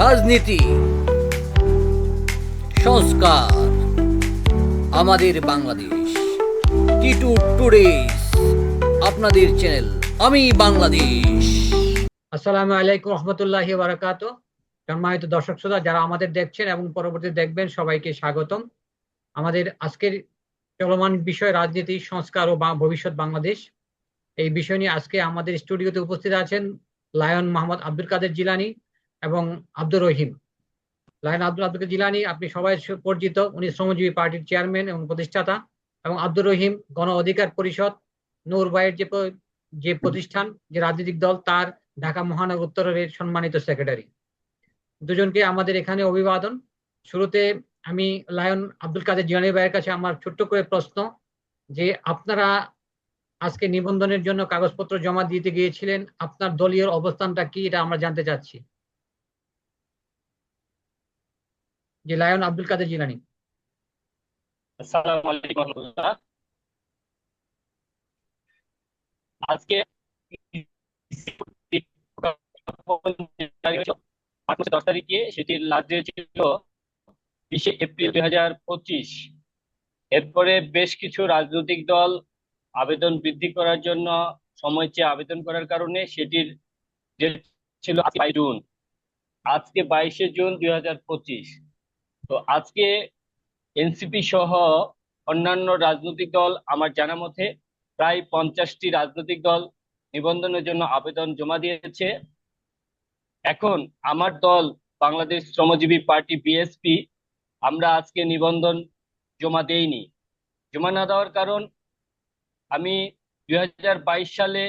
রাজনীতি, সংস্কার, আমাদের বাংলাদেশ। টিটু টুডেস আপনাদের চ্যানেল আমি বাংলাদেশ। আসসালামু আলাইকুম, রহমতুল্লাহ বারাকাত। সম্মানিত দর্শক শ্রোতা, যারা আমাদের দেখছেন এবং পরবর্তী দেখবেন, সবাইকে স্বাগতম। আমাদের আজকের চলমান বিষয় রাজনীতি, সংস্কার ও ভবিষ্যৎ বাংলাদেশ। এই বিষয় নিয়ে আজকে আমাদের স্টুডিওতে উপস্থিত আছেন লায়ন মোহাম্মদ আব্দুল কাদের জিলানি। এবং আব্দুর রহিম। লায়ন আব্দুল আব্দুল জিলানি, আপনি সবাই পরিচিত। উনি শ্রমজীবী পার্টির চেয়ারম্যান এবং প্রতিষ্ঠাতা এবং আব্দুর রহিম গণ অধিকার পরিষদ, নূর ভাইয়ের যে যে প্রতিষ্ঠান, যে রাজনৈতিক দল, তার ঢাকা মহানগর উত্তরের সম্মানিত সেক্রেটারি। দুজনকে আমাদের এখানে অভিবাদন। শুরুতে আমি লায়ন আব্দুল কাদের জিয়ানি ভাইয়ের কাছে আমার ছোট্ট করে প্রশ্ন যে, আপনারা আজকে নিবন্ধনের জন্য কাগজপত্র জমা দিতে গিয়েছিলেন, আপনার দলীয় অবস্থানটা কি, এটা আমরা জানতে চাচ্ছি। যে লায়ন আব্দুল কাদের জিলানি। আসসালামু আলাইকুম আজকে দশ তারিখে লাস্ট ডেট ছিল বিশে এপ্রিল দুই হাজার পঁচিশ। এরপরে বেশ কিছু রাজনৈতিক দল আবেদন বৃদ্ধি করার জন্য সময় চেয়ে আবেদন করার কারণে সেটির ডেট ছিল জুন। আজকে বাইশে জুন দুই হাজার পঁচিশ। তো আজকে এনসিপি সহ অন্যান্য রাজনৈতিক দল আমার জানা মতে প্রায় পঞ্চাশটি রাজনৈতিক দল নিবন্ধনের জন্য আবেদন জমা দিয়েছে। এখন আমার দল বাংলাদেশ শ্রমজীবী পার্টি বিএসপি, আমরা আজকে নিবন্ধন জমা দেইনি। জমা না দেওয়ার কারণ আমি দুই হাজার বাইশ সালে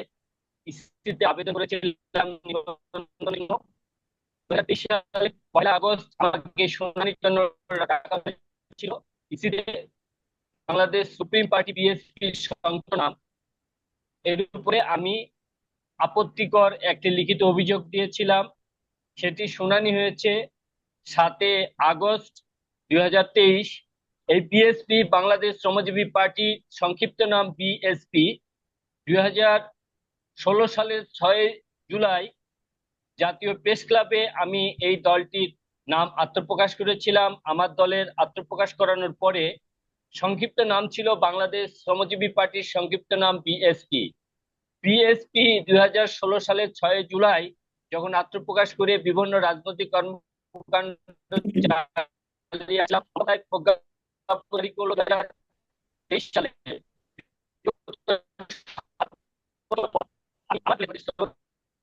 ইসিতে আবেদন করেছিলাম নিবন্ধনের জন্য। 2023 সালে পয়লা আগস্ট আমাকে শুনানির জন্য ডাকা হয়েছিল। ইসিতে বাংলাদেশ সুপ্রিম পার্টি এর উপরে আমি আপত্তিকর একটি লিখিত অভিযোগ দিয়েছিলাম। সেটি শুনানি হয়েছে সাতে আগস্ট দুই হাজার তেইশ। এই বিএসপি, বাংলাদেশ শ্রমজীবী পার্টি, সংক্ষিপ্ত নাম বিএসপি। দুই সালের ছয় জুলাই জাতীয় প্রেস ক্লাবে আমি এই দলটির নাম আত্মপ্রকাশ করেছিলাম। আমার দলের আত্মপ্রকাশ করানোর পরে সংক্ষিপ্ত নাম ছিল বাংলাদেশ শ্রমজীবী পার্টির সংক্ষিপ্ত নাম বিএসপি বিএসপি দুই সালের ছয় জুলাই যখন আত্মপ্রকাশ করে বিভিন্ন রাজনৈতিক কর্মকাণ্ড চালিয়ে আসলাম, ক্ষমতায় প্রজ্ঞাপন করি করল 2023 সালে।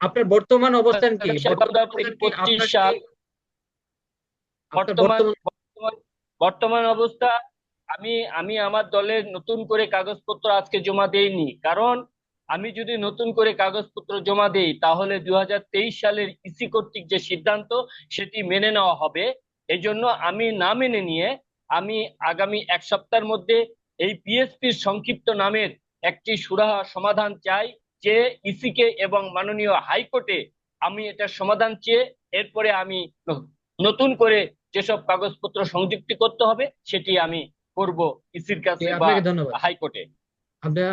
আপনার বর্তমান অবস্থান কি? সাল বর্তমান থেকে অবস্থান কি? 25 আপনার সাল কি- আপনার বর্তমান বর্তমান বর্তমান বর্তমান অবস্থা আমি আমি আমার দলের নতুন করে কাগজপত্র আজকে জমা দেইনি। কারণ আমি যদি নতুন করে কাগজপত্র জমা দেই তাহলে দু হাজার তেইশ সালের ইসি কর্তৃক যে সিদ্ধান্ত সেটি মেনে নেওয়া হবে। এই জন্য আমি না মেনে নিয়ে আমি আগামী এক সপ্তাহের মধ্যে এই পিএসপির সংক্ষিপ্ত নামের একটি সুরাহা সমাধান চাই যে ইসিকে এবং মাননীয় হাইকোর্টে আমি এটা সমাধান চেয়ে এরপরে আমি নতুন করে যেসব কাগজপত্র সংযুক্তি করতে হবে সেটি আমি করব ইসির কাছে বা হাইকোর্টে।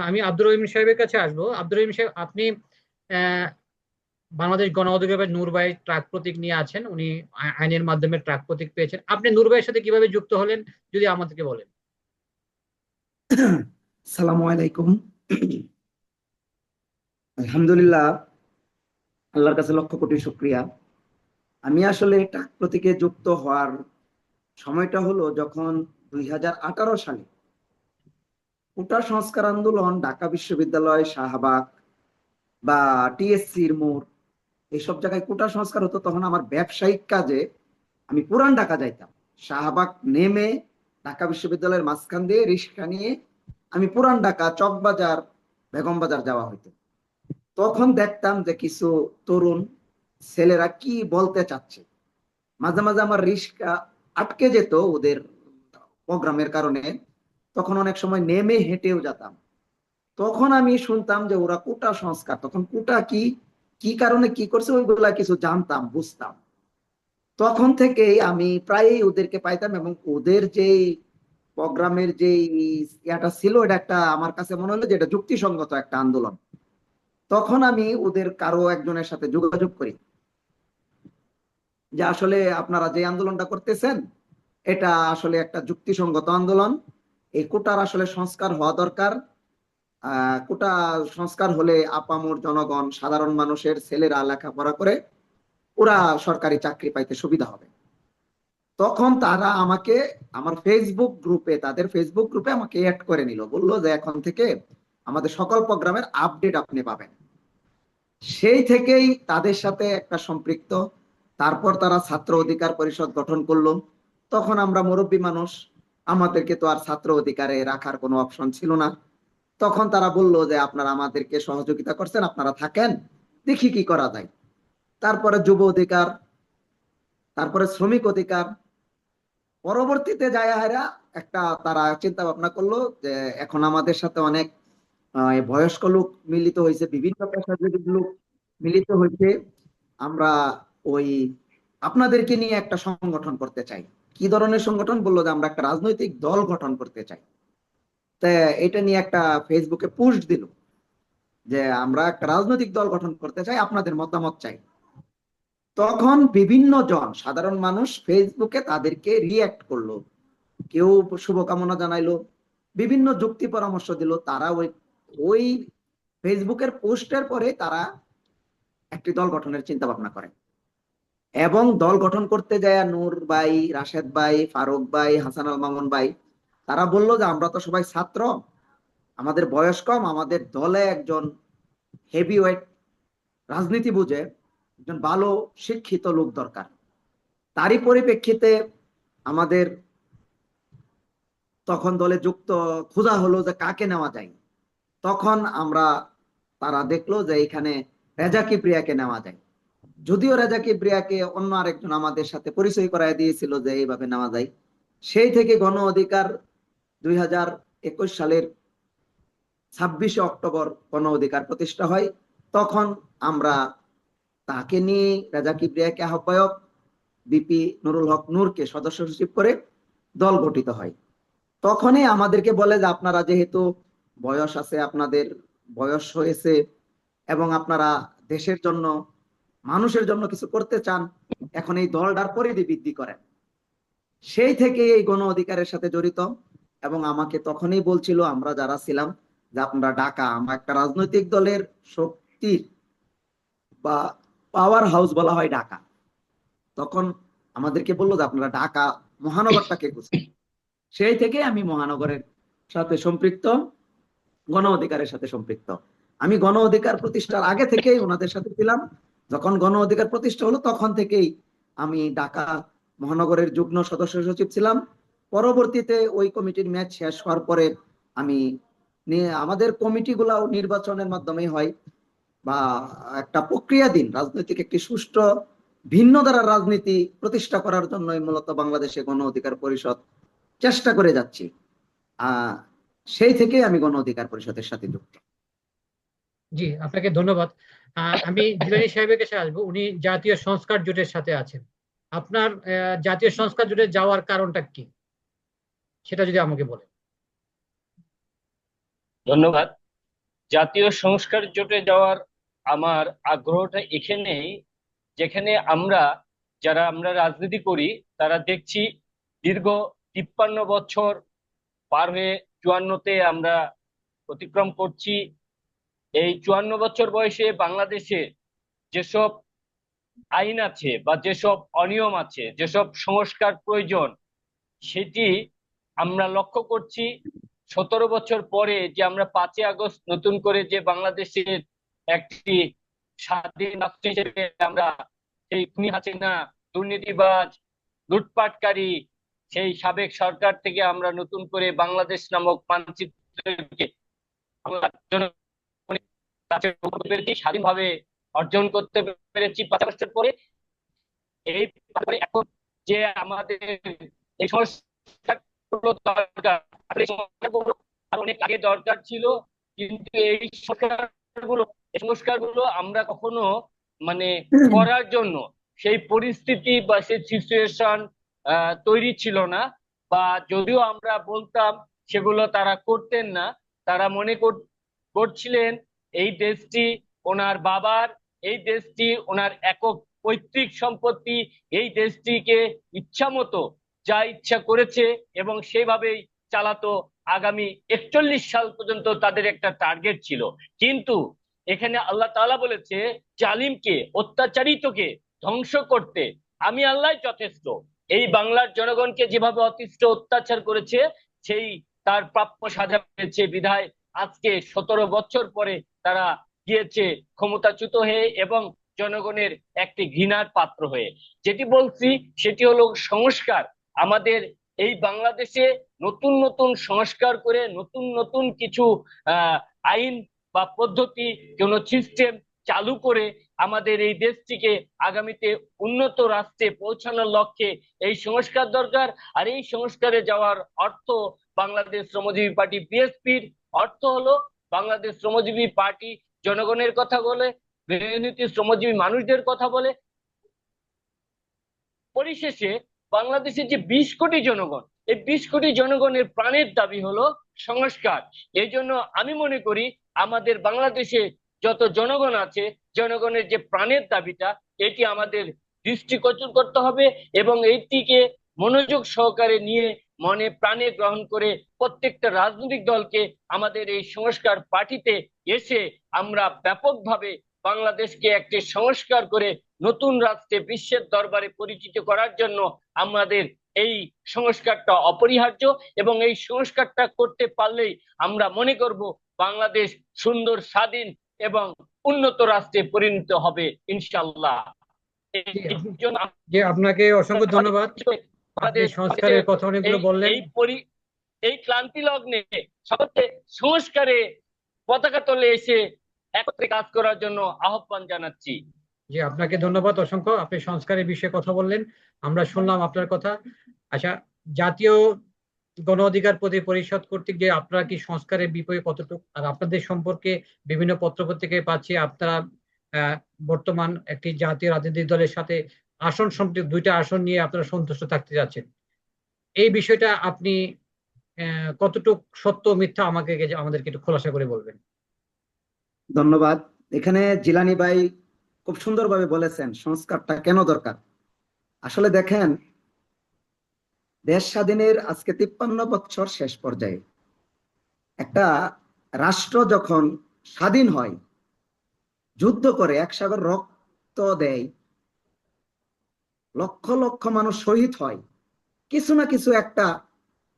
আমি আব্দুর রহিম সাহেবের কাছে আসব। আব্দুর রহিম সাহেব আপনি আহ, বাংলাদেশ গণ অধিকার নূর ভাই ট্রাক প্রতীক নিয়ে আছেন। উনি আইনের মাধ্যমে ট্রাক প্রতীক পেয়েছেন। আপনি নূর ভাইয়ের সাথে কীভাবে যুক্ত হলেন যদি আমাদেরকে বলেন। সালামু আলাইকুম। আলহামদুলিল্লাহ, আল্লাহর কাছে লক্ষ কোটি শুক্রিয়া। আমি আসলে টাক প্রতীকে যুক্ত হওয়ার সময়টা হলো যখন দুই সালে কোটা সংস্কার আন্দোলন ঢাকা বিশ্ববিদ্যালয়, শাহবাগ বা টিএসসির মোড় এইসব জায়গায় কোটা সংস্কার হতো, তখন আমার ব্যবসায়িক কাজে আমি পুরান ঢাকা যাইতাম। শাহবাগ নেমে ঢাকা বিশ্ববিদ্যালয়ের মাঝখান দিয়ে রিক্সা নিয়ে আমি পুরান ঢাকা, চকবাজার বেগম বাজার যাওয়া হইতো। তখন দেখতাম যে কিছু তরুণ ছেলেরা কি বলতে চাচ্ছে। মাঝে মাঝে আমার রিস্কা আটকে যেত ওদের প্রোগ্রামের কারণে। তখন অনেক সময় নেমে হেঁটেও যেতাম। তখন আমি শুনতাম যে ওরা কোটা সংস্কার। তখন কোটা কি কি কারণে কি করছে ওইগুলা কিছু জানতাম, বুঝতাম। তখন থেকেই আমি প্রায়ই ওদেরকে পাইতাম এবং ওদের যেই প্রোগ্রামের যে ইয়াটা ছিল, এটা একটা আমার কাছে মনে হলো যে এটা যুক্তিসঙ্গত একটা আন্দোলন। তখন আমি ওদের কারও একজনের সাথে যোগাযোগ করি। যে আসলে আপনারা যে আন্দোলনটা করতেছেন, এটা আসলে একটা যুক্তিসঙ্গত আন্দোলন। এই কোটার আসলে সংস্কার হওয়া দরকার। কোটা সংস্কার হলে আপামর জনগণ, সাধারণ মানুষের ছেলেরা লেখাপড়া করে, ওরা সরকারি চাকরি পাইতে সুবিধা হবে। তখন তারা আমাকে, আমার ফেসবুক গ্রুপে তাদের ফেসবুক গ্রুপে আমাকে অ্যাড করে নিল। বলল যে এখন থেকে আমাদের সকল প্রোগ্রামের আপডেট আপনি পাবেন। সেই থেকেই তাদের সাথে একটা সম্পৃক্ত, তারপর তারা ছাত্র অধিকার পরিষদ গঠন করল। তখন আমরা মুরব্বী মানুষ, আমাদেরকে তো আর ছাত্র অধিকারে রাখার কোনো অপশন ছিল না। তখন তারা বলল যে আপনারা আমাদেরকে সহযোগিতা করছেন, আপনারা থাকেন, দেখি কি করা যায়। তারপরে যুব অধিকার, তারপরে শ্রমিক অধিকার পরবর্তীতে যায় হায়রা একটা তারা চিন্তা ভাবনা করল যে এখন আমাদের সাথে অনেক বয়স্ক লোক মিলিত হয়েছে, বিভিন্ন পেশাজীবী লোক মিলিত হয়েছে। আমরা ওই আপনাদেরকে নিয়ে একটা সংগঠন করতে চাই। কি ধরনের সংগঠন? বলল যে আমরা একটা রাজনৈতিক দল গঠন করতে চাই। তা এটা নিয়ে একটা ফেসবুকে পোস্ট দিল যে আমরা একটা রাজনৈতিক দল গঠন করতে চাই, আপনাদের মতামত চাই। তখন বিভিন্ন জন সাধারণ মানুষ ফেসবুকে তাদেরকে রিয়াক্ট করল। কেউ শুভকামনা জানাইলো, বিভিন্ন যুক্তি পরামর্শ দিল। তারা ওই ওই ফেসবুকের পোস্টের পরে তারা একটি দল গঠনের চিন্তা ভাবনা করে। এবং দল গঠন করতে যায় নূর ভাই, রাশেদ ভাই, ফারুক ভাই, হাসান আল মামুন ভাই, তারা বলল যে, আমরা তো সবাই ছাত্র। আমাদের বয়স কম, আমাদের দলে একজন হেভি ওয়েট রাজনীতি বুঝে একজন ভালো শিক্ষিত লোক দরকার। তারই পরিপ্রেক্ষিতে আমাদের তখন দলে যুক্ত খোঁজা হলো যে কাকে নেওয়া যায়। তখন আমরা তারা দেখল যে এখানে রেজাকি প্রিয়াকে নেওয়া যায়। যদিও রেজাকি প্রিয়াকে অন্য আরেকজন আমাদের সাথে পরিচয় করায় দিয়েছিল যে এইভাবে নেওয়া যায়। সেই থেকে গণ অধিকার দুই হাজার একুশ সালের ছাব্বিশে অক্টোবর গণ অধিকার প্রতিষ্ঠা হয়। তখন আমরা তাকে নিয়ে রাজা কিবরিয়াকে আহ্বায়ক বিপি নুরুল হক নূরকে সদস্য সচিব করে দল গঠিত হয়। তখনই আমাদেরকে বলে যে আপনারা যেহেতু বয়স আছে, আপনাদের বয়স হয়েছে এবং আপনারা দেশের জন্য, মানুষের জন্য কিছু করতে চান, এখন এই দলটার পরিধি বৃদ্ধি করেন। সেই থেকে এই গণ অধিকারের সাথে জড়িত এবং আমাকে তখনই বলছিল, আমরা যারা ছিলাম, যে আপনারা ডাকা, আমরা একটা রাজনৈতিক দলের শক্তির বা পাওয়ার হাউস বলা হয় ঢাকা। তখন আমাদেরকে বলল যে, আপনারা ঢাকা মহানগরটাকে বুঝেন সেই থেকে আমি মহানগরের সাথে সম্পৃক্ত, গণ অধিকারের সাথে সম্পৃক্ত। আমি গণ অধিকার প্রতিষ্ঠার আগে থেকেই ওনাদের সাথে ছিলাম। যখন গণ অধিকার প্রতিষ্ঠা হলো, তখন থেকেই আমি ঢাকা মহানগরের যুগ্ম সদস্য সচিব ছিলাম। পরবর্তীতে ওই কমিটির ম্যাচ শেষ হওয়ার পরে আমি আমাদের কমিটিগুলাও নির্বাচনের মাধ্যমে হয়। বা একটা প্রক্রিয়াধীন রাজনৈতিক একটি সুষ্ঠু ভিন্ন ধারার রাজনীতি প্রতিষ্ঠা করার জন্য মূলত বাংলাদেশে গণ অধিকার পরিষদ চেষ্টা করে যাচ্ছি। আহ সেই থেকে আমি গণ অধিকার পরিষদের সাথে যুক্ত। জি আপনাকে ধন্যবাদ। আমি জিলানি সাহেবের কাছে আসব উনি জাতীয় সংস্কার জোটের সাথে আছেন। আপনার আহ, জাতীয় সংস্কার জোটে যাওয়ার কারণটা কি? সেটা যদি আমাকে বলেন। ধন্যবাদ। জাতীয় সংস্কার জোটে যাওয়ার আমার আগ্রহটা এখানেই, যেখানে আমরা, যারা আমরা রাজনীতি করি, তারা দেখছি দীর্ঘ তিপ্পান্ন বছর পার হয়ে চুয়ান্নতে আমরা অতিক্রম করছি। এই চুয়ান্ন বছর বয়সে বাংলাদেশে যেসব আইন আছে বা যেসব অনিয়ম আছে, যেসব সংস্কার প্রয়োজন, সেটি আমরা লক্ষ্য করছি। সতেরো বছর পরে যে আমরা পাঁচই আগস্ট নতুন করে যে বাংলাদেশের একটি স্বাধীন রাষ্ট্র হিসেবে আমরা সেই খুনি হাসিনা, দুর্নীতিবাজ, লুটপাটকারী, সেই সাবেক সরকার থেকে আমরা নতুন করে বাংলাদেশ নামক মানচিত্রকে স্বাধীনভাবে অর্জন করতে পেরেছি। পাঁচ পরে এই এখন যে আমাদের এই আরও অনেক আগে দরকার ছিল, কিন্তু এই সংস্কারগুলো এই সংস্কারগুলো আমরা কখনো মানে করার জন্য সেই পরিস্থিতি বা সেই সিচুয়েশন তৈরি ছিল না বা যদিও আমরা বলতাম সেগুলো তারা করতেন না তারা মনে কর- করছিলেন এই দেশটি ওনার বাবার এই দেশটি ওনার একক পৈতৃক সম্পত্তি এই দেশটিকে ইচ্ছা মতো যা ইচ্ছা করেছে এবং সেভাবেই চালাতো আগামী একচল্লিশ সাল পর্যন্ত তাদের একটা টার্গেট ছিল। কিন্তু এখানে আল্লাহ তাআলা বলেছে, জালিমকে, অত্যাচারিতকে ধ্বংস করতে আমি আল্লাহ যথেষ্ট। এই বাংলার জনগণকে যেভাবে অতিষ্ঠ, অত্যাচার করেছে, সেই তার প্রাপ্য সাজা পেয়েছে বিধায় আজকে সতেরো বছর পরে তারা গিয়েছে ক্ষমতাচ্যুত হয়ে এবং জনগণের একটি ঘৃণার পাত্র হয়ে। যেটি বলছি, সেটি হলো সংস্কার। আমাদের এই বাংলাদেশে নতুন নতুন সংস্কার করে নতুন নতুন কিছু আইন বা পদ্ধতি, কোন সিস্টেম চালু করে আমাদের এই দেশটিকে আগামীতে উন্নত রাষ্ট্রে পৌঁছানোর লক্ষ্যে এই সংস্কার দরকার। আর এই সংস্কারে যাওয়ার অর্থ বাংলাদেশ শ্রমজীবী পার্টি বিএসপির অর্থ হলো বাংলাদেশ শ্রমজীবী পার্টি জনগণের কথা বলে মেহনতি শ্রমজীবী মানুষদের কথা বলে। পরিশেষে বাংলাদেশের যে বিশ কোটি জনগণ, এই বিশ কোটি জনগণের প্রাণের দাবি হলো সংস্কার। এই জন্য আমি মনে করি আমাদের বাংলাদেশে যত জনগণ আছে, জনগণের যে প্রাণের দাবিটা, এটি আমাদের দৃষ্টিগোচর করতে হবে এবং এইটিকে মনোযোগ সহকারে নিয়ে মনে প্রাণে গ্রহণ করে প্রত্যেকটা রাজনৈতিক দলকে আমাদের এই সংস্কার পার্টিতে এসে আমরা ব্যাপকভাবে বাংলাদেশকে একটি সংস্কার করে নতুন রাষ্ট্রে বিশ্বের দরবারে পরিচিত করার জন্য আমাদের এই সংস্কারটা অপরিহার্য এবং এই সংস্কারটা করতে পারলেই আমরা মনে করব বাংলাদেশ সুন্দর স্বাধীন এবং উন্নত রাষ্ট্রে পরিণত হবে ইনশাল্লাহ আপনাকে অসংখ্য ধন্যবাদ। সংস্কারের কথা অনেকগুলো বললেন। এই ক্লান্তি লগ্নে সবচেয়ে সংস্কারে পতাকা তলে এসে একত্রে কাজ করার জন্য আহ্বান জানাচ্ছি। জি, আপনাকে ধন্যবাদ। অসংখ্য, আপনি সংস্কারের বিষয়ে কথা বললেন। আমরা শুনলাম আপনার কথা। আচ্ছা জাতীয় গণ অধিকার প্রতি পরিষদ কর্তৃক যে আপনারা কি সংস্কারের বিপরীতে কতটুকু, আর আপনাদের সম্পর্কে বিভিন্ন পত্রপত্রিকায় পাচ্ছি, আপনারা বর্তমান একটি জাতীয় রাজনৈতিক দলের সাথে আসন সম্পর্কে দুইটা আসন নিয়ে আপনারা সন্তুষ্ট থাকতে যাচ্ছেন। এই বিষয়টা আপনি কতটুকু সত্য মিথ্যা আমাকে আমাদেরকে একটু খোলাসা করে বলবেন? ধন্যবাদ। এখানে জিলানি ভাই খুব সুন্দরভাবে বলেছেন, সংস্কারটা কেন দরকার? আসলে দেখেন দেশ স্বাধীনের আজকে তিপ্পান্ন বছর শেষ পর্যায়ে একটা রাষ্ট্র যখন স্বাধীন হয়, যুদ্ধ করে এক সাগর রক্ত দেয়, লক্ষ লক্ষ মানুষ শহীদ হয়, কিছু না কিছু একটা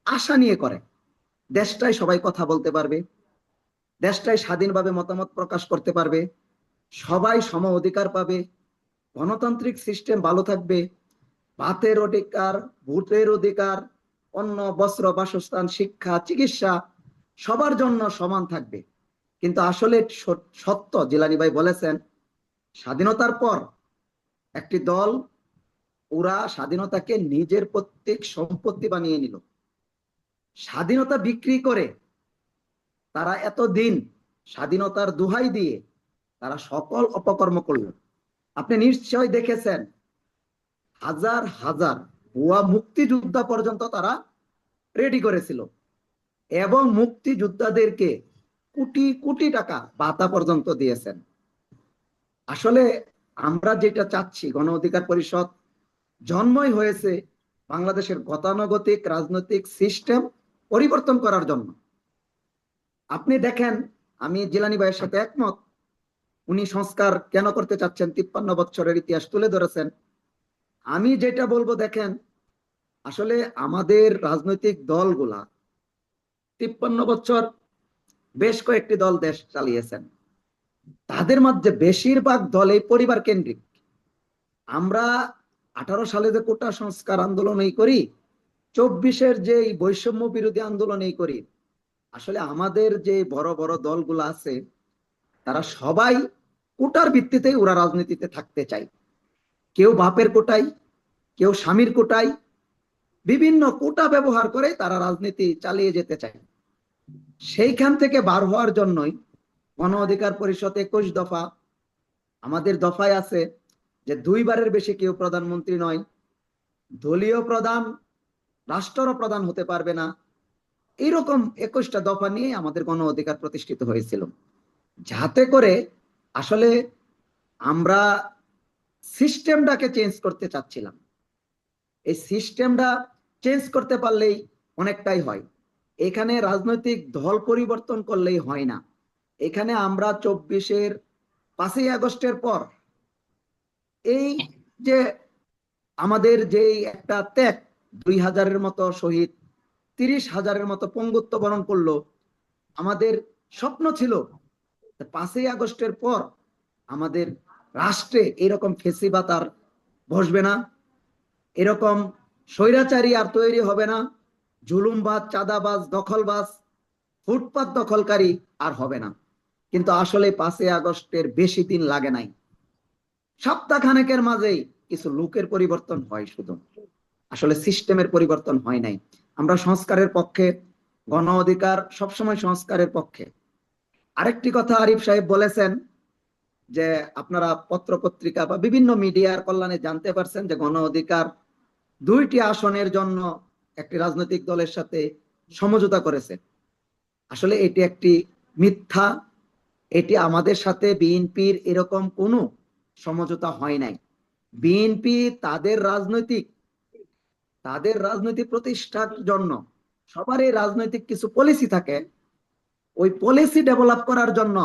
আশা নিয়ে করে। দেশটাই সবাই কথা বলতে পারবে, দেশটাই স্বাধীনভাবে মতামত প্রকাশ করতে পারবে সবাই সম অধিকার পাবে। গণতান্ত্রিক সিস্টেম ভালো থাকবে। ভাতের অধিকার ভোটের অধিকার, অন্ন, বস্ত্র, বাসস্থান, শিক্ষা, চিকিৎসা সবার জন্য সমান থাকবে। কিন্তু আসলে সত্য, জিলানি ভাই বলেছেন, স্বাধীনতার পর একটি দল, ওরা স্বাধীনতাকে নিজের প্রত্যেক সম্পত্তি বানিয়ে নিল। স্বাধীনতা বিক্রি করে তারা এতদিন স্বাধীনতার দোহাই দিয়ে তারা সকল অপকর্ম করল আপনি নিশ্চয় দেখেছেন, হাজার হাজার ভুয়া মুক্তিযোদ্ধা পর্যন্ত তারা রেডি করেছিল এবং মুক্তিযোদ্ধাদেরকে কোটি কোটি টাকা ভাতা পর্যন্ত দিয়েছেন। আসলে আমরা যেটা চাচ্ছি, গণ অধিকার পরিষদ জন্মই হয়েছে বাংলাদেশের গতানুগতিক রাজনৈতিক সিস্টেম পরিবর্তন করার জন্য। আপনি দেখেন, আমি জিলানি সাথে একমত উনি সংস্কার কেন করতে চাচ্ছেন? তিপ্পান্ন বছরের ইতিহাস তুলে ধরেছেন। আমি যেটা বলব, দেখেন, আসলে আমাদের রাজনৈতিক দলগুলা তিপ্পান্ন বছর বেশ কয়েকটি দল দেশ চালিয়েছেন। তাদের মধ্যে বেশিরভাগ দলই পরিবার কেন্দ্রিক। আমরা আঠারো সালে যে কোটা সংস্কার আন্দোলন এই করি, চব্বিশের যে বৈষম্য বিরোধী আন্দোলন এই করি, আসলে আমাদের যে বড় বড় দলগুলো আছে, তারা সবাই কোটার ভিত্তিতেই ওরা রাজনীতিতে থাকতে চায়। কেউ বাপের কোটাই কেউ স্বামীর কোটাই বিভিন্ন কোটা ব্যবহার করে তারা রাজনীতি চালিয়ে যেতে চায়। সেইখান থেকে বার হওয়ার জন্যই গণ অধিকার পরিষদ একুশ দফা আমাদের দফায় আছে যে দুইবারের বেশি কেউ প্রধানমন্ত্রী নয়, দলীয় প্রধান রাষ্ট্র প্রধান হতে পারবে না। এইরকম একুশটা দফা নিয়ে আমাদের গণ অধিকার প্রতিষ্ঠিত হয়েছিল। যাতে করে আসলে আমরা সিস্টেমটাকে চেঞ্জ করতে চাচ্ছিলাম। এই সিস্টেমটা চেঞ্জ করতে পারলেই অনেকটাই হয়। এখানে রাজনৈতিক দল পরিবর্তন করলেই হয় না। এখানে আমরা চব্বিশের পাঁচই আগস্টের পর এই যে আমাদের যেই একটা ত্যাগ, দুই হাজারের মতো শহীদ, তিরিশ হাজারের মতো পঙ্গুত্ব বরণ করল, আমাদের স্বপ্ন ছিল পাঁচই আগস্টের পর আমাদের রাষ্ট্রে এরকম ফেসিবাত আর বসবে না, এরকম স্বৈরাচারী আর তৈরি হবে না, জুলুমবাজ, চাঁদাবাজ, দখলবাজ, ফুটপাত দখলকারী আর হবে না। কিন্তু আসলে পাঁচই আগস্টের বেশি দিন লাগে নাই। সপ্তাহ খানেকের মাঝেই কিছু লোকের পরিবর্তন হয় শুধু। আসলে সিস্টেমের পরিবর্তন হয় নাই। আমরা সংস্কারের পক্ষে, গণ অধিকার সবসময় সংস্কারের পক্ষে। আরেকটি কথা আরিফ সাহেব বলেছেন যে আপনারা পত্র পত্রিকা বা বিভিন্ন মিডিয়ার কল্যাণে জানতে পারছেন যে গণ অধিকার দুইটি আসনের জন্য একটি রাজনৈতিক দলের সাথে সমঝোতা করেছে। আসলে এটি একটি মিথ্যা, এটি আমাদের সাথে বিএনপির এরকম কোনো সমঝোতা হয় নাই। বিএনপি তাদের রাজনৈতিক তাদের রাজনৈতিক প্রতিষ্ঠার জন্য সবারই রাজনৈতিক কিছু পলিসি থাকে। ওই পলিসি ডেভেলপ করার জন্য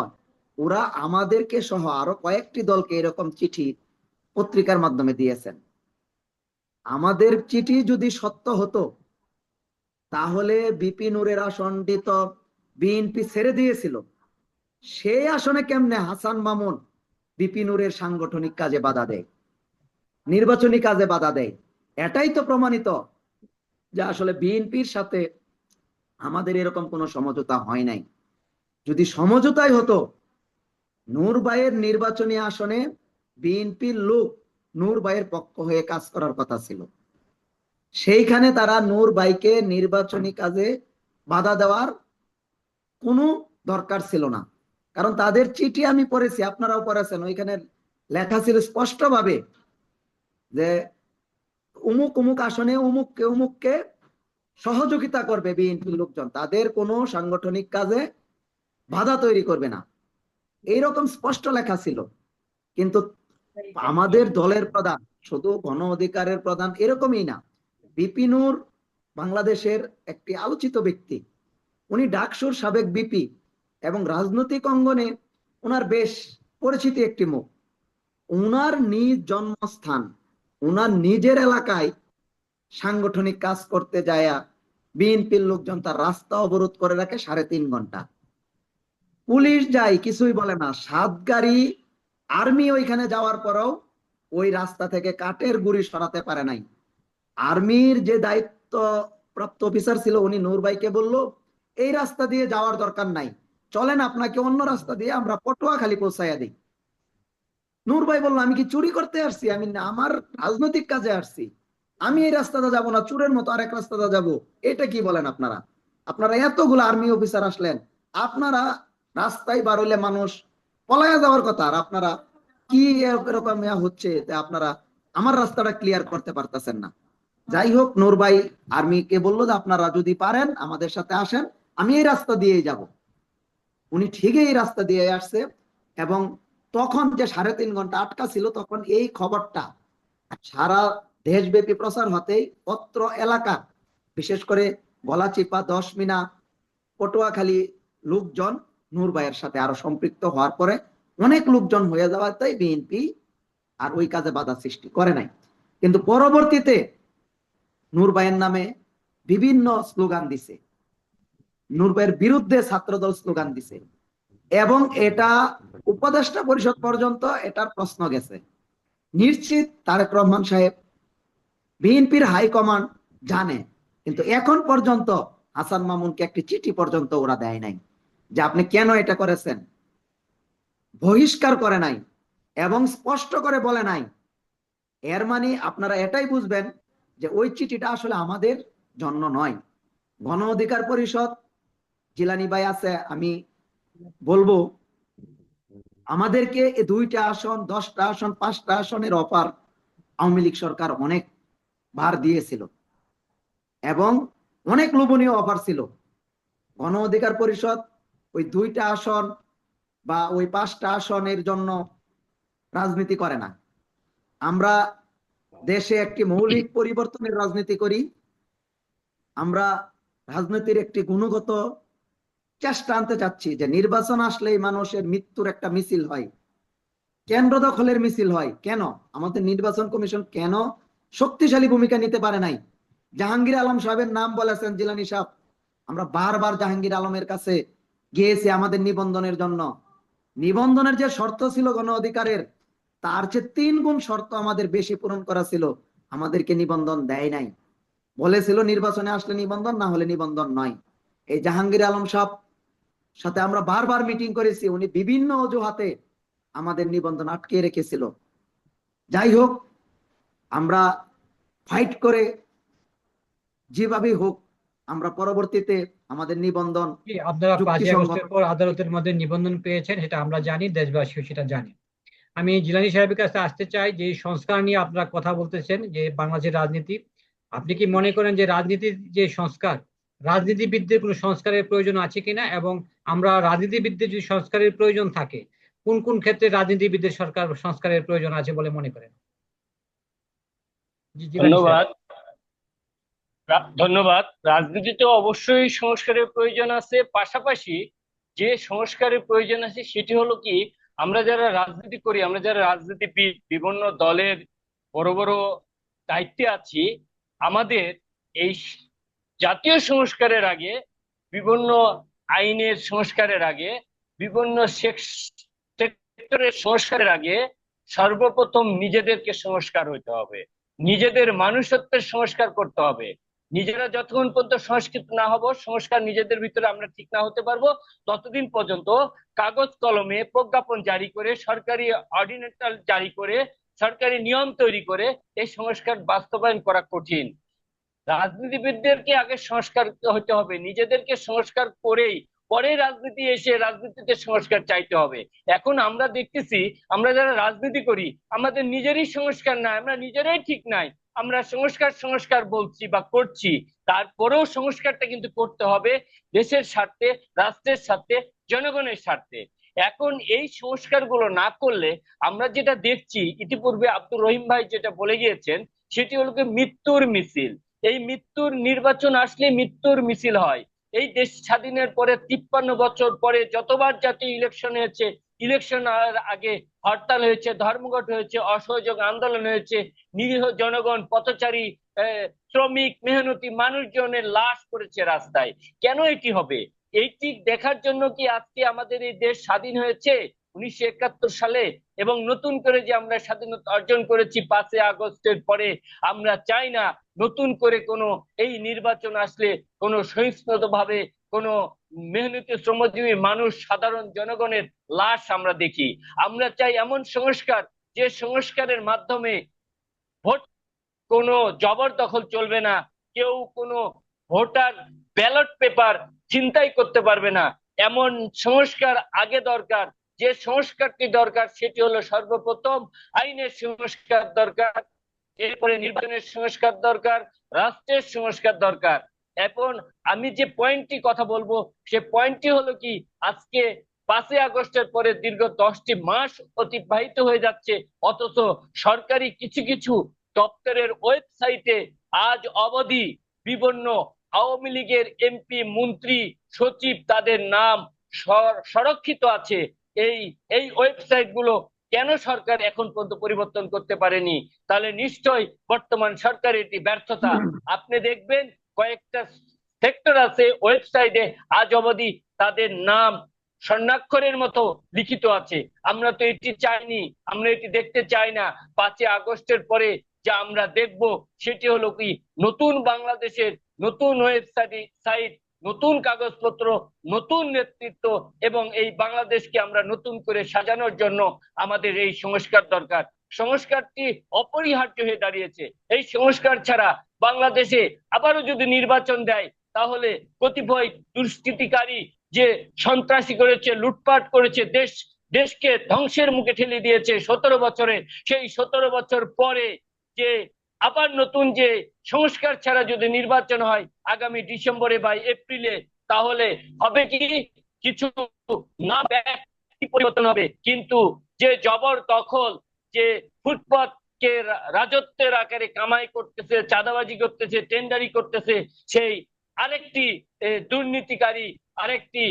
ওরা আমাদেরকে সহ আরও কয়েকটি দলকে এরকম চিঠি পত্রিকার মাধ্যমে দিয়েছেন। আমাদের চিঠি যদি সত্য হতো, তাহলে বিপিনুরের আসনটি তো বিএনপি ছেড়ে দিয়েছিল। সেই আসনে কেমনে হাসান মামুন বিপিনুরের সাংগঠনিক কাজে বাধা দেয়, নির্বাচনী কাজে বাধা দেয়? এটাই তো প্রমাণিত যে আসলে বিএনপির সাথে আমাদের এরকম কোনো সমঝোতা হয় নাই। যদি সমঝোতাই হতো, নূর ভাইয়ের নির্বাচনী আসনে বিএনপির লোক নূর ভাইয়ের পক্ষ হয়ে কাজ করার কথা ছিল। সেইখানে তারা নূর ভাইকে নির্বাচনী কাজে বাধা দেওয়ার কোনো দরকার ছিল না। কারণ তাদের চিঠি আমি পড়েছি, আপনারাও পড়েছেন, ওইখানে লেখা ছিল স্পষ্টভাবে যে উমুক উমুক আসনে উমুককে উমুককে সহযোগিতা করবে বিএনপির লোকজন। তাদের কোনো সাংগঠনিক কাজে বাধা তৈরি করবে না। এইরকম স্পষ্ট লেখা ছিল। কিন্তু আমাদের দলের প্রধান, শুধু গণ অধিকারের প্রধান এরকমই না। বিপিনুর বাংলাদেশের একটি আলোচিত ব্যক্তি। উনি ডাকসুর সাবেক বিপি এবং রাজনৈতিক অঙ্গনে ওনার বেশ পরিচিত একটি মুখ। ওনার নিজ জন্মস্থান ওনার নিজের এলাকায় সাংগঠনিক কাজ করতে যায়া বিএনপির লোকজন তার রাস্তা অবরোধ করে রাখে সাড়ে তিন ঘণ্টা। পুলিশ যায় কিছুই বলে না। সাত গাড়ি, আর্মি ওইখানে যাওয়ার পরেও ওই রাস্তা থেকে কাঠের গুড়ি সরাতে পারে নাই। আর্মির যে দায়িত্ব প্রাপ্ত অফিসার ছিল, উনি নূর ভাইকে বলল, এই রাস্তা দিয়ে যাওয়ার দরকার নাই। চলেন, আপনাকে অন্য রাস্তা দিয়ে আমরা পটুয়াখালী পৌঁছাইয়া দিই। নূর ভাই বলল, আমি কি চুরি করতে আসছি? আমি না, আমার রাজনৈতিক কাজে আসছি। আমি এই রাস্তাটা যাব না, চুরের মতো আরেক রাস্তাটা যাব। এটা কি বলেন আপনারা? আপনারা এতগুলো আর্মি অফিসার আসলেন। আপনারা রাস্তায় বার হইলে মানুষ পলায়া যাওয়ার কথা। আর আপনারা কি এরকম হচ্ছে আপনারা আমার রাস্তাটা ক্লিয়ার করতে পারতেছেন না। যাই হোক, নূর ভাই, আর্মিকে বলল যে আপনারা যদি পারেন, আমাদের সাথে আসেন, আমি এই রাস্তা দিয়েই যাব। উনি ঠিকই এই রাস্তা দিয়ে আসছে এবং তখন যে সাড়ে তিন ঘণ্টা আটকা ছিল, তখন এই খবরটা সারা দেশব্যাপী প্রচার হতেই পত্র এলাকা বিশেষ করে গলাচিপা দশ মিনা, পটুয়াখালী লোকজন নূর ভাইয়ের সাথে আরও সম্পৃক্ত হওয়ার পরে অনেক লোকজন হয়ে যাওয়াতে বিএনপি আর ওই কাজে বাধা সৃষ্টি করে নাই। কিন্তু পরবর্তীতে নূর ভাইয়ের নামে বিভিন্ন স্লোগান দিছে। নূর ভাইয়ের বিরুদ্ধে ছাত্রদল স্লোগান দিছে। এবং এটা উপদেষ্টা পরিষদ পর্যন্ত এটার প্রশ্ন গেছে। নিশ্চিত তারেক রহমান সাহেব বিএনপির হাইকমান্ড জানে, কিন্তু এখন পর্যন্ত হাসান মামুনকে একটি চিঠি পর্যন্ত ওরা দেয় নাই। যে আপনি কেন এটা করেছেন? বহিষ্কার করে নাই এবং স্পষ্ট করে বলে নাই। এর মানে আপনারা এটাই বুঝবেন যে ওই চিঠিটা আসলে আমাদের জন্য নয়। গণ অধিকার পরিষদ, জিলানি ভাই আছে, আমি বলব, আমাদেরকে দুইটা আসন, দশটা আসন, পাঁচটা আসনের অফার আওয়ামী লীগ সরকার অনেক ভার দিয়েছিল এবং অনেক লোভনীয় অফার ছিল। গণ অধিকার পরিষদ ওই দুইটা আসন বা ওই পাঁচটা আসনের জন্য রাজনীতি করে না। আমরা দেশে একটি মৌলিক পরিবর্তনের রাজনীতি করি। আমরা রাজনীতির একটি গুণগত চেষ্টা আনতে চাচ্ছি যে নির্বাচন আসলেই মানুষের মৃত্যুর একটা মিছিল হয়। কেন্দ্র দখলের মিছিল হয়। কেন? আমাদের নির্বাচন কমিশন কেন শক্তিশালী ভূমিকা নিতে পারে নাই? জাহাঙ্গীর আলম সাহেবের নাম বলেছেন জিলানি সাহেব। আমরা বারবার জাহাঙ্গীর আলমের কাছে গিয়েছি আমাদের নিবন্ধনের জন্য। নিবন্ধনের যে শর্ত ছিল গণ অধিকারের, তার চেয়ে তিন গুণ শর্ত আমাদের বেশি পূরণ করা ছিল। আমাদেরকে নিবন্ধন দেয় নাই। বলেছিল, নির্বাচনে আসলে নিবন্ধন, না হলে নিবন্ধন নয়। এই জাহাঙ্গীর আলম সাহেব সাথে আমরা বারবার মিটিং করেছি, উনি বিভিন্ন অজুহাতে আমাদের নিবন্ধন আটকে রেখেছিল। যাই হোক, আমরা ফাইট করে যেভাবেই হোক, আমরা পরবর্তীতে আমাদের নিবন্ধন আপনারা পাঁচই আগস্টের পর আদালতের মধ্যে নিবন্ধন পেয়েছেন সেটা আমরা জানি দেশবাসীও সেটা জানে। আমি জিলানি সাহেবের কাছে আসতে চাই যে সংস্কার নিয়ে আপনারা কথা বলতেছেন যে বাংলাদেশের রাজনীতি। আপনি কি মনে করেন যে রাজনীতির যে সংস্কার রাজনীতিবিদদের কোনো সংস্কারের প্রয়োজন আছে কিনা? এবং আমরা রাজনীতিবিদদের যদি সংস্কারের প্রয়োজন থাকে কোন কোন ক্ষেত্রে রাজনীতিবিদদের সরকার সংস্কারের প্রয়োজন আছে বলে মনে করেন। ধন্যবাদ। ধন্যবাদ। রাজনীতিতে অবশ্যই সংস্কারের প্রয়োজন আছে। পাশাপাশি যে সংস্কারের প্রয়োজন আছে, সেটি হলো কি, আমরা যারা রাজনীতি করি, আমরা যারা রাজনীতিবিদ, বিভিন্ন দলের বড় বড় দায়িত্বে আছি, আমাদের এই জাতীয় সংস্কারের আগে, বিভিন্ন আইনের সংস্কারের আগে, বিভিন্ন সেক্টরের সংস্কারের আগে সর্বপ্রথম নিজেদেরকে সংস্কার হইতে হবে। নিজেদের মানুষত্বের সংস্কার করতে হবে। নিজেরা যতক্ষণ পর্যন্ত সংস্কৃত না হব, সংস্কার নিজেদের ভিতরে আমরা ঠিক না হতে পারব, ততদিন পর্যন্ত কাগজ কলমে প্রজ্ঞাপন জারি করে, সরকারি অর্ডিনেন্টাল জারি করে, সরকারি নিয়ম তৈরি করে এই সংস্কার বাস্তবায়ন করা কঠিন। রাজনীতিবিদদেরকে আগে সংস্কার হতে হবে, নিজেদেরকে সংস্কার করেই পরে রাজনীতি এসে রাজনীতিতে সংস্কার চাইতে হবে। এখন আমরা দেখতেছি, আমরা যারা রাজনীতি করি, আমাদের নিজেরই সংস্কার নাই, আমরা নিজেরাই ঠিক নাই। আমরা সংস্কার সংস্কার বলছি বা করছি, তারপরেও সংস্কারটা কিন্তু করতে হবে দেশের স্বার্থে, রাষ্ট্রের স্বার্থে, জনগণের স্বার্থে। এখন এই সংস্কারগুলো না করলে আমরা যেটা দেখছি, ইতিপূর্বে আব্দুর রহিম ভাই যেটা বলে গিয়েছেন, সেটি হলো মৃত্যুর মিছিল। এই মৃত্যুর নির্বাচন আসলে মৃত্যুর মিছিল হয়। এই দেশ স্বাধীনের পরে তিপ্পান্ন বছর পরে যতবার জাতীয় ইলেকশন হয়েছে ইলেকশন আগে হরতাল হয়েছে, ধর্মঘট হয়েছে, অসহযোগ আন্দোলন হয়েছে, নিরীহ জনগণ, পথচারী শ্রমিক, মেহনতি মানুষজনের লাশ পড়েছে রাস্তায়। কেন এটি হবে? এইটি দেখার জন্য কি আজকে আমাদের এই দেশ স্বাধীন হয়েছে? উনিশশো একাত্তর সালে এবং নতুন করে যে আমরা স্বাধীনতা অর্জন করেছি পাঁচই আগস্টের পরে, আমরা চাই না নতুন করে কোনো এই নির্বাচন আসলে কোনো সহিষ্ণুত ভাবে কোনো মেহনতি শ্রমজীবী মানুষ, সাধারণ জনগণের লাশ আমরা দেখি। আমরা চাই এমন সংস্কার যে সংস্কারের মাধ্যমে ভোট কোনো জবরদখল চলবে না, কেউ কোনো ভোটার ব্যালট পেপার চিন্তাই করতে পারবে না। এমন সংস্কার আগে দরকার, যে সংস্কারটি দরকার সেটি হলো সর্বপ্রথম আইনের সংস্কার দরকার, এরপরে নির্বাচনের সংস্কার দরকার, রাষ্ট্রের সংস্কার দরকার। এখন আমি যে পয়েন্টটি কথা বলব সে পয়েন্টটি হলো কি আজকে পাঁচই আগস্টের পরে দীর্ঘ দশটি মাস অতিবাহিত হয়ে যাচ্ছে অথচ সরকারি কিছু কিছু দপ্তরের ওয়েবসাইটে আজ অবধি বিভিন্ন আওয়ামী লীগের এমপি মন্ত্রী সচিব তাদের নাম সংরক্ষিত আছে। এই এই ওয়েবসাইটগুলো কেন সরকার এখন পর্যন্ত পরিবর্তন করতে পারেনি? তাহলে নিশ্চয় বর্তমান সরকারের এটি ব্যর্থতা। আপনি দেখবেন কয়েকটা সেক্টর আছে ওয়েবসাইটে আজ অবধি তাদের নাম স্বর্ণাক্ষরের মতো লিখিত আছে। আমরা তো এটি চাইনি, আমরা এটি দেখতে চাই না। পাঁচই আগস্টের পরে যা আমরা দেখব, সেটি হলো কি, নতুন বাংলাদেশের নতুন ওয়েবসাইট সাইট নতুন কাগজপত্র, নতুন নেতৃত্ব এবং এই বাংলাদেশকে আমরা নতুন করে সাজানোর জন্য আমাদের এই সংস্কার দরকার। সংস্কারটি অপরিহার্য হয়ে দাঁড়িয়েছে। এই সংস্কার ছাড়া বাংলাদেশে আবারও যদি নির্বাচন দেয়, তাহলে কতিপয় দুষ্কৃতিকারী যে সন্ত্রাসী করেছে, লুটপাট করেছে, দেশ, দেশকে ধ্বংসের মুখে ঠেলে দিয়েছে সতেরো বছরে সেই সতেরো বছর পরে যে আবার নতুন যে সংস্কার ছাড়া যদি নির্বাচন হয় আগামী ডিসেম্বরে বা এপ্রিলে, তাহলে হবে কি? কিছু না পরিবর্তন হবে। কিন্তু যে জবর দখল যে ফুটপাত কে রাজত্বের আকারে কামাই করতেছে, চাঁদাবাজি করতেছে টেন্ডারি করতেছে, সেই আরেকটি দুর্নীতিকারী, আরেকটি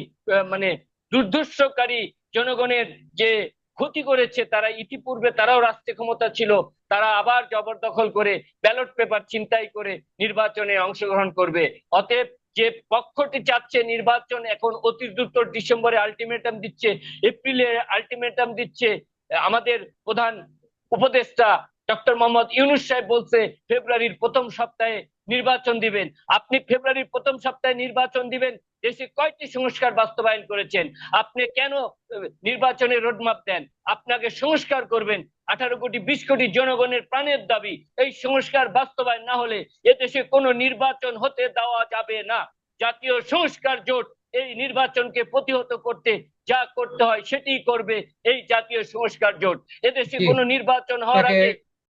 মানে দুর্ধর্ষকারী জনগণের যে ক্ষতি করেছে, তারা ইতিপূর্বে তারাও রাষ্ট্রীয় ক্ষমতা ছিল, তারা আবার জবরদখল করে ব্যালট পেপার ছিনতাই করে নির্বাচনে অংশগ্রহণ করবে। অতএব যে পক্ষটি চাচ্ছে নির্বাচন এখন অতি দ্রুত ডিসেম্বরে আলটিমেটাম দিচ্ছে, এপ্রিলে আলটিমেটাম দিচ্ছে আমাদের প্রধান উপদেষ্টা ডক্টর মোহাম্মদ ইউনুস সাহেব বলছে ফেব্রুয়ারির প্রথম সপ্তাহে নির্বাচন দিবেন। আপনি ফেব্রুয়ারির প্রথম সপ্তাহে নির্বাচন দিবেন দেশে কয়টি সংস্কার বাস্তবায়ন করেছেন? আপনি কেন নির্বাচনের রোডম্যাপ দেন? আপনাকে সংস্কার করবেন আঠারো কোটি বিশ কোটি জনগণের প্রাণের দাবি। এই সংস্কার বাস্তবায়ন না হলে এদেশে কোনো নির্বাচন হতে দেওয়া যাবে না। জাতীয় সংস্কার জোট এই নির্বাচনকে প্রতিহত করতে যা করতে হয় সেটি করবে এই জাতীয় সংস্কার জোট। এদেশে। কোনো নির্বাচন হওয়ার আগে